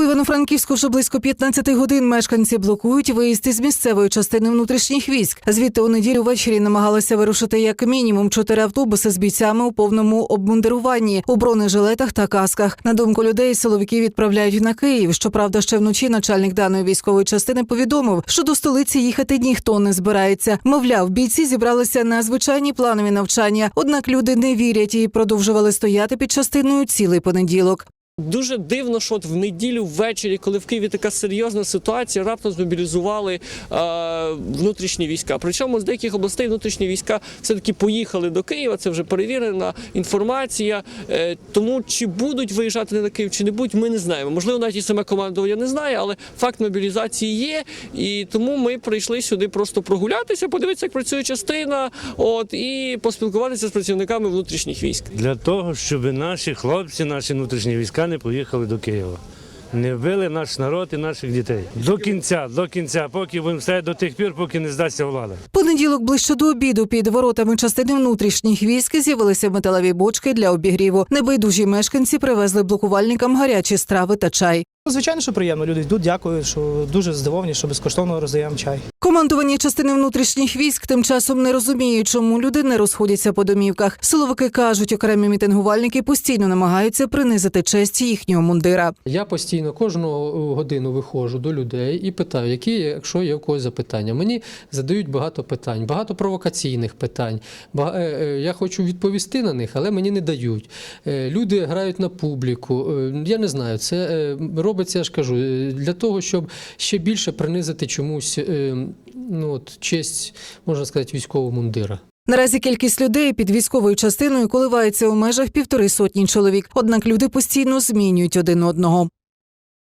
У Івано-Франківську вже близько 15 годин мешканці блокують виїзд із місцевої частини внутрішніх військ. Звідти у неділю ввечері намагалися вирушити як мінімум чотири автобуси з бійцями у повному обмундируванні у бронежилетах та касках. На думку людей, силовики відправляють на Київ. Щоправда, ще вночі начальник даної військової частини повідомив, що до столиці їхати ніхто не збирається. Мовляв, бійці зібралися на звичайні планові навчання. Однак люди не вірять і продовжували стояти під частиною цілий понеділок. Дуже дивно, що от в неділю ввечері, коли в Києві така серйозна ситуація, раптом змобілізували е, внутрішні війська. Причому з деяких областей внутрішні війська все-таки поїхали до Києва. Це вже перевірена інформація. Е, тому чи будуть виїжджати на Київ, чи не будуть, ми не знаємо. Можливо, навіть і саме командування не знає, але факт мобілізації є. І тому ми прийшли сюди просто прогулятися, подивитися, як працює частина, от і поспілкуватися з працівниками внутрішніх військ. для того, щоб наші хлопці, наші внутрішні війська не поїхали до Києва. Не вбили наш народ і наших дітей. До кінця, до кінця, поки будемо стояти до тих пір, поки не здасться влада. Понеділок ближче до обіду під воротами частини внутрішніх військ з'явилися металеві бочки для обігріву. Небайдужі мешканці привезли блокувальникам гарячі страви та чай. Ну, Звичайно, що приємно. Люди йдуть, дякують, що дуже здивовані, що безкоштовно роздаємо чай. Командування частини внутрішніх військ тим часом не розуміють, чому люди не розходяться по домівках. Силовики кажуть, окремі мітингувальники постійно намагаються принизити честь їхнього мундира. Я постійно кожну годину виходжу до людей і питаю, які, якщо є в когось запитання. Мені задають багато питань, багато провокаційних питань. Е, е, Я хочу відповісти на них, але мені не дають. Е, Люди грають на публіку. Я не знаю, це робиться, я ж кажу, е, для того, щоб ще більше принизити чомусь е, ну, от, честь, можна сказати, військового мундира. Наразі кількість людей під військовою частиною коливається у межах півтори сотні чоловік. Однак люди постійно змінюють один одного.